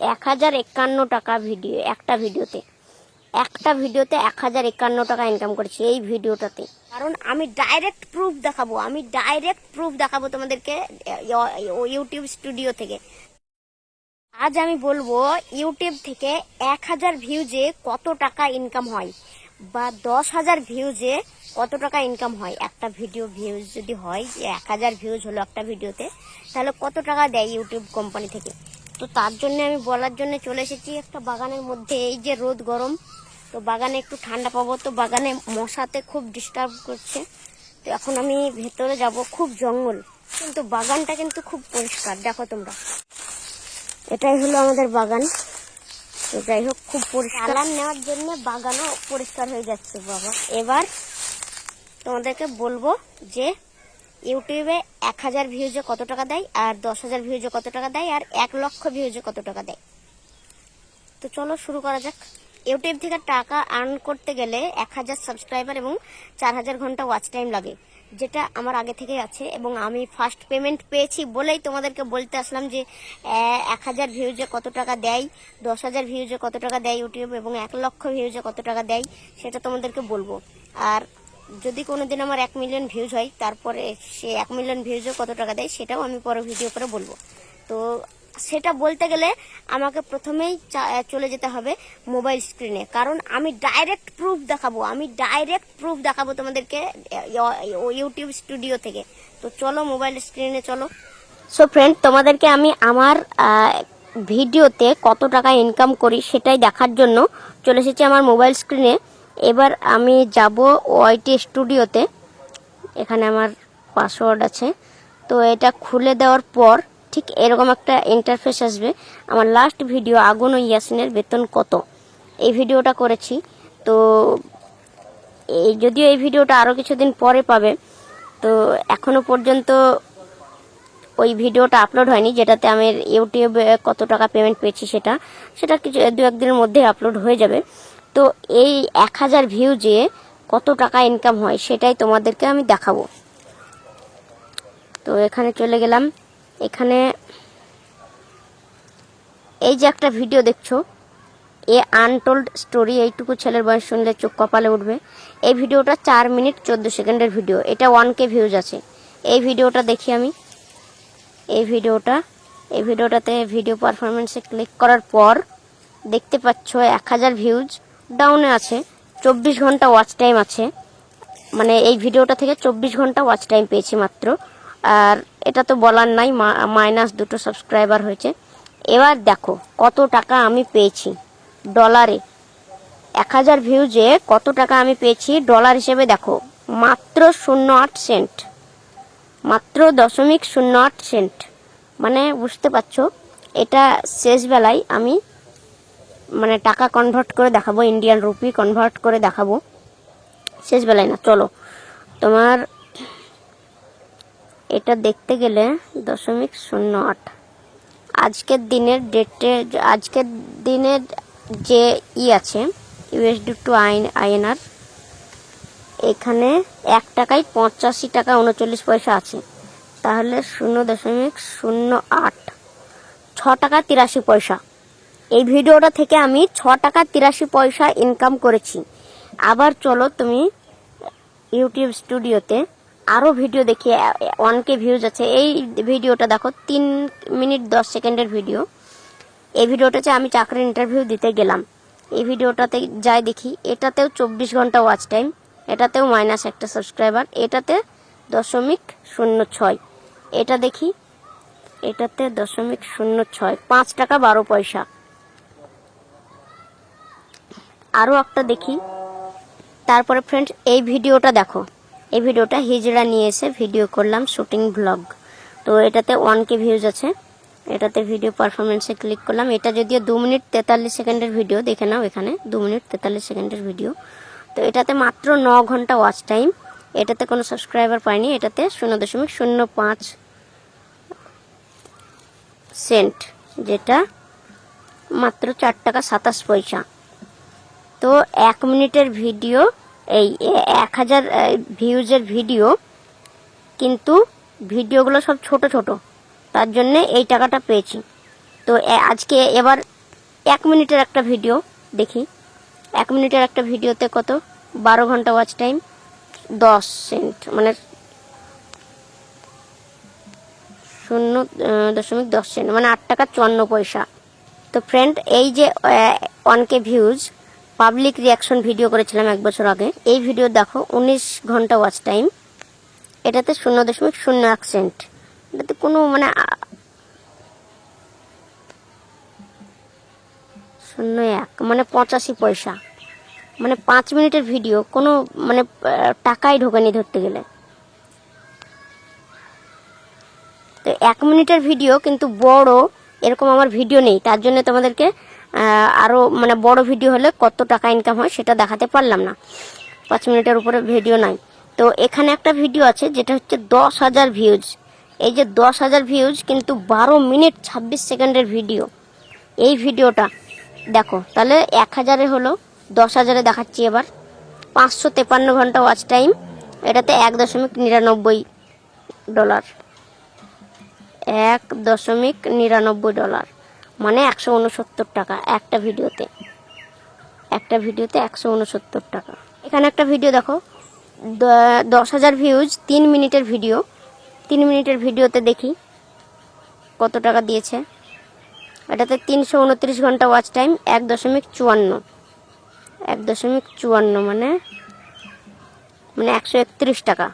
এক হাজার একান্ন টাকা ভিডিও, একটা ভিডিওতে। একটা ভিডিওতে এক হাজার একান্ন টাকা ইনকাম করেছি এই ভিডিওটাতে। কারণ আমি ডাইরেক্ট প্রুফ দেখাবো, আমি ডাইরেক্ট প্রুফ দেখাবো তোমাদেরকে ইউটিউব স্টুডিও থেকে। আজ আমি বলব ইউটিউব থেকে এক হাজার ভিউজে কত টাকা ইনকাম হয়, বা দশ হাজার ভিউজে কত টাকা ইনকাম হয়। একটা ভিডিও ভিউজ যদি হয় এক হাজার ভিউজ হলো একটা ভিডিওতে, তাহলে কত টাকা দেয় ইউটিউব কোম্পানি থেকে? তো তার জন্য আমি বলার জন্য চলে এসেছি একটা বাগানের মধ্যে এই যে রোদ গরম। তো বাগানে একটু ঠান্ডা পাবো তো বাগানে মশাতে খুব ডিস্টার্ব করছে। তো এখন আমি ভেতরে যাব খুব জঙ্গল। কিন্তু বাগানটা কিন্তু খুব পরিষ্কার দেখো তোমরা। এটাই হলো আমাদের বাগান। তো যাই হোক খুব পরিষ্কার। চালান নেওয়ার জন্য বাগানও পরিষ্কার হয়ে যাচ্ছে বাবা। এবার তোমাদেরকে বলব যে ইউটিউবে এক হাজার ভিউজে কত টাকা দেয়, আর দশ হাজার ভিউজে কত টাকা দেয়, আর এক লক্ষ ভিউজে কত টাকা দেয়? তো চলো শুরু করা যাক। ইউটিউব থেকে টাকা আর্ন করতে গেলে এক হাজার সাবস্ক্রাইবার এবং চার হাজার ঘণ্টা ওয়াচ টাইম লাগে, যেটা আমার আগে থেকে আছে এবং আমি ফার্স্ট পেমেন্ট পেয়েছি বলেই তোমাদেরকে বলতে আসলাম যে এক হাজার ভিউজে কত টাকা দেয়, দশ হাজার ভিউজে কত টাকা দেয় ইউটিউব এবং এক লক্ষ ভিউজে কত টাকা দেয়, সেটা তোমাদেরকে বলব। আর যদি কোনোদিন আমার এক মিলিয়ন ভিউজ হয়, তারপরে সে এক মিলিয়ন ভিউজে কত টাকা দেয়, সেটাও আমি পরে ভিডিও করে বলব। তো সেটা বলতে গেলে আমাকে প্রথমেই চলে যেতে হবে মোবাইল স্ক্রিনে কারণ আমি ডাইরেক্ট প্রুফ দেখাবো, আমি ডাইরেক্ট প্রুফ দেখাবো তোমাদেরকে ইউটিউব স্টুডিও থেকে। তো চলো মোবাইল স্ক্রিনে চলো। সো ফ্রেন্ড তোমাদেরকে আমি আমার ভিডিওতে কত টাকা ইনকাম করি সেটাই দেখার জন্য চলে এসেছি আমার মোবাইল স্ক্রিনে এবার আমি যাব ওয়াইটি স্টুডিওতে। এখানে আমার পাসওয়ার্ড আছে। তো এটা খুলে দেওয়ার পর ঠিক এরকম একটা ইন্টারফেস আসবে। আমার লাস্ট ভিডিও আগুন ও ইয়াসিনের বেতন কত? এই ভিডিওটা করেছি। তো এই যদিও এই ভিডিওটা আরও কিছুদিন পরে পাবে, তো এখনও পর্যন্ত ওই ভিডিওটা আপলোড হয়নি, যেটাতে আমি ইউটিউবে কত টাকা পেমেন্ট পেয়েছি সেটা। সেটা কিছু দু একদিনের মধ্যে আপলোড হয়ে যাবে। তো এই এক হাজার ভিউজে কত টাকা ইনকাম হয়, সেটাই তোমাদেরকে আমি দেখাবো। তো এখানে চলে গেলাম। এখানে এই যে একটা ভিডিও দেখছ, এ আনটোল্ড স্টোরি এইটুকু ছেলের বয়স শুনলে চোখ কপালে উঠবে। এই ভিডিওটা চার মিনিট চোদ্দ সেকেন্ডের ভিডিও এটা ওয়ান কে ভিউজ আছে। এই ভিডিওটা দেখি আমি। এই ভিডিওটা এই ভিডিওটাতে ভিডিও পারফরমেন্সে ক্লিক করার পর দেখতে পাচ্ছ এক হাজার ভিউজ ডাউনে আছে, চব্বিশ ঘণ্টা ওয়াচ টাইম আছে। মানে এই ভিডিওটা থেকে চব্বিশ ঘণ্টা ওয়াচ টাইম পেয়েছি মাত্র। আর এটা তো বলার নাই মাইনাস দুটো সাবস্ক্রাইবার হয়েছে। এবার দেখো, কত টাকা আমি পেয়েছি ডলারে এক হাজার ভিউজে কত টাকা আমি পেয়েছি ডলার হিসেবে দেখো, মাত্র শূন্য আট সেন্ট মাত্র দশমিক শূন্য আট সেন্ট মানে বুঝতে পারছ, এটা শেষ বেলায় আমি মানে টাকা কনভার্ট করে দেখাবো ইন্ডিয়ান রুপি কনভার্ট করে দেখাবো। শেষ বেলায় না, চলো। তোমার এটা দেখতে গেলে দশমিক শূন্য আট। আজকের দিনের ডেটে আজকের দিনের যে ই আছে ইউএসডি টু আইন আইএনআর এখানে এক টাকায় পঁচাশি টাকা উনচল্লিশ পয়সা আছে। তাহলে শূন্য দশমিক শূন্য আট। ছ টাকা তিরাশি পয়সা। এই ভিডিওটা থেকে আমি ছ টাকা তিরাশি পয়সা ইনকাম করেছি। আবার চলো তুমি ইউটিউব স্টুডিওতে আরও ভিডিও দেখি ওয়ান কে ভিউজ আছে। এই ভিডিওটা দেখো, তিন মিনিট দশ সেকেন্ডের ভিডিও এই ভিডিওটাতে আমি চাকরির ইন্টারভিউ দিতে গেলাম। এই ভিডিওটাতে যাই দেখি, এটাতেও চব্বিশ ঘণ্টা ওয়াচ টাইম এটাতেও মাইনাস একটা সাবস্ক্রাইবার এটাতে দশমিক শূন্য ছয়। এটা দেখি, এটাতে দশমিক শূন্য ছয়, পাঁচ টাকা বারো পয়সা। আরও একটা দেখি। তারপরে ফ্রেন্ডস এই ভিডিওটা দেখো। এই ভিডিওটা হিজড়া নিয়ে এসে ভিডিও করলাম শুটিং ব্লগ তো এটাতে ওয়ান কে ভিউজ আছে। এটাতে ভিডিও পারফরমেন্সে ক্লিক করলাম। এটা যদিও দু মিনিট তেতাল্লিশ সেকেন্ডের ভিডিও দেখে নাও এখানে, দু মিনিট তেতাল্লিশ সেকেন্ডের ভিডিও তো এটাতে মাত্র ন ঘণ্টা ওয়াচ টাইম এটাতে কোনো সাবস্ক্রাইবার পাইনি, এটাতে শূন্য দশমিক শূন্য পাঁচ সেন্ট যেটা মাত্র চার টাকা সাতাশ পয়সা। তো এক মিনিটের ভিডিও, এই এক হাজার ভিউজের ভিডিও, কিন্তু ভিডিওগুলো সব ছোট ছোট। তার জন্যে এই টাকাটা পেয়েছি। তো আজকে এবার এক মিনিটের একটা ভিডিও দেখি। এক মিনিটের একটা ভিডিওতে কত? বারো ঘণ্টা ওয়াচ টাইম দশ সেন্ট মানে শূন্য দশমিক দশ সেন্ট মানে আট টাকা চুয়ান্ন পয়সা। তো ফ্রেন্ড এই যে one K views public reaction video করেছিলাম এক বছর আগে। এই ভিডিও দেখো, উনিশ ঘণ্টা ওয়াচ টাইম এটাতে শূন্য দশমিক শূন্য এক সেন্ট এটাতে কোনো মানে শূন্য এক মানে পঁচাশি পয়সা। মানে পাঁচ মিনিটের ভিডিও কোনো মানে টাকাই ঢোকেনি ধরতে গেলে। তো এক মিনিটের ভিডিও কিন্তু বড় এরকম আমার ভিডিও নেই। তার জন্য তোমাদেরকে আহ, আরও মানে বড় ভিডিও হলে কত টাকা ইনকাম হয় সেটা দেখাতে পারলাম না। পাঁচ মিনিটের উপরে ভিডিও নাই। তো এখানে একটা ভিডিও আছে যেটা হচ্ছে দশ হাজার ভিউজ এই যে দশ হাজার ভিউজ কিন্তু বারো মিনিট ছাব্বিশ সেকেন্ডের ভিডিও এই ভিডিওটা দেখো তাহলে এক হাজারে হলো দশ হাজারে দেখাচ্ছি এবার। পাঁচশো তেপান্ন ঘণ্টা ওয়াচ টাইম এটাতে এক দশমিক নিরানব্বই ডলার এক দশমিক নিরানব্বই ডলার মানে একশো উনসত্তর টাকা একটা ভিডিওতে। একটা ভিডিওতে একশো উনসত্তর টাকা। এখানে একটা ভিডিও দেখো। দশ হাজার ভিউজ তিন মিনিটের ভিডিও। তিন মিনিটের ভিডিওতে দেখি কত টাকা দিয়েছে। এটাতে তিনশো উনত্রিশ ঘণ্টা ওয়াচ টাইম এক দশমিক চুয়ান্ন। এক দশমিক চুয়ান্ন মানে মানে একশো একত্রিশ টাকা।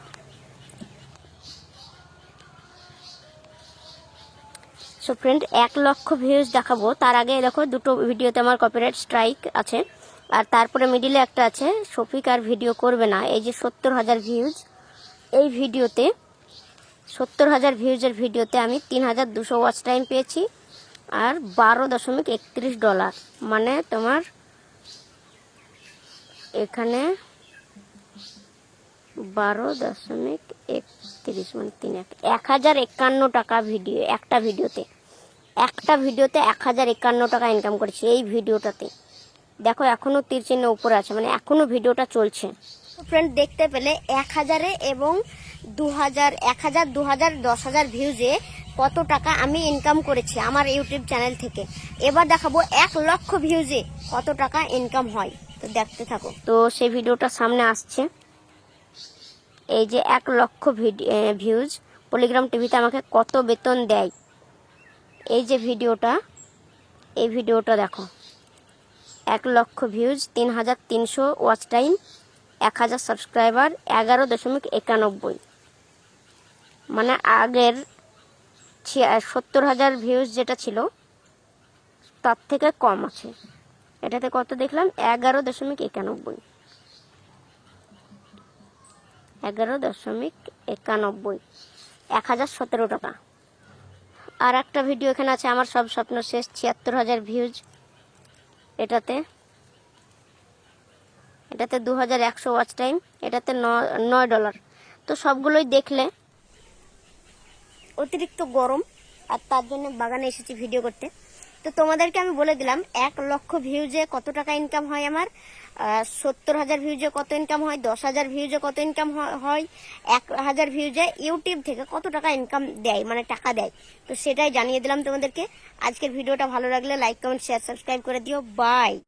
সো ফ্রেন্ড এক লক্ষ ভিউজ দেখাবো। তার আগে দেখো, দুটো ভিডিওতে আমার কপিরাইট স্ট্রাইক আছে। আর তারপরে মিডিলে একটা আছে, শফিক আর ভিডিও করবে না। এই যে সত্তর হাজার ভিউজ এই ভিডিওতে সত্তর হাজার ভিউজের ভিডিওতে আমি তিন হাজার দুশো ওয়াচ টাইম পেয়েছি আর বারো দশমিক একত্রিশ ডলার মানে তোমার এখানে বারো দশমিক একত্রিশ মানে তিন এক এক হাজার একান্ন টাকা ভিডিও, একটা ভিডিওতে একটা ভিডিওতে এক হাজার একান্ন টাকা ইনকাম করেছি এই ভিডিওটাতে। দেখো এখনও তীর চিহ্ন উপরে আছে মানে এখনও ভিডিওটা চলছে। ফ্রেন্ড দেখতে পেলে এক হাজারে এবং দু হাজার, এক হাজার, দু হাজার, দশ হাজার ভিউজে কত টাকা আমি ইনকাম করেছি আমার ইউটিউব চ্যানেল থেকে। এবার দেখাবো এক লক্ষ ভিউজে কত টাকা ইনকাম হয়। তো দেখতে থাকো। তো সেই ভিডিওটা সামনে আসছে। এই যে এক লক্ষ ভিউজ পলিগ্রাম টিভিতে আমাকে কত বেতন দেয়? এই যে ভিডিওটা, এই ভিডিওটা দেখো। এক লক্ষ ভিউজ তিন হাজার তিনশো ওয়াচ টাইম এক হাজার সাবস্ক্রাইবার এগারো দশমিক একানব্বই। মানে আগের সত্তর হাজার ভিউজ যেটা ছিল, তার থেকে কম আছে। এটাতে কত দেখলাম? এগারো দশমিক একানব্বই। এগারো দশমিক একানব্বই। এক হাজার সতেরো টাকা। আর একটা ভিডিও এখানে আছে, আমার সব স্বপ্ন শেষ, ছিয়াত্তর হাজার ভিউজ এটাতে এটাতে দু হাজার একশো ওয়াচ টাইম এটাতে নয় ডলার তো সবগুলোই দেখলে অতিরিক্ত গরম, আর তার জন্য বাগানে এসেছি ভিডিও করতে। তো তোমাদেরকে আমি বলে দিলাম, এক লক্ষ ভিউজে কত টাকা ইনকাম হয় আমার সত্তর হাজার ভিউজে কত ইনকাম হয়, দশ হাজার ভিউজে কত ইনকাম হয় এক হাজার ভিউজে ইউটিউব থেকে কত টাকা ইনকাম দেয় মানে টাকা দেয়। তো সেটাই জানিয়ে দিলাম তোমাদেরকে। আজকের ভিডিওটা ভালো লাগলে লাইক কমেন্ট শেয়ার সাবস্ক্রাইব করে দিও। বাই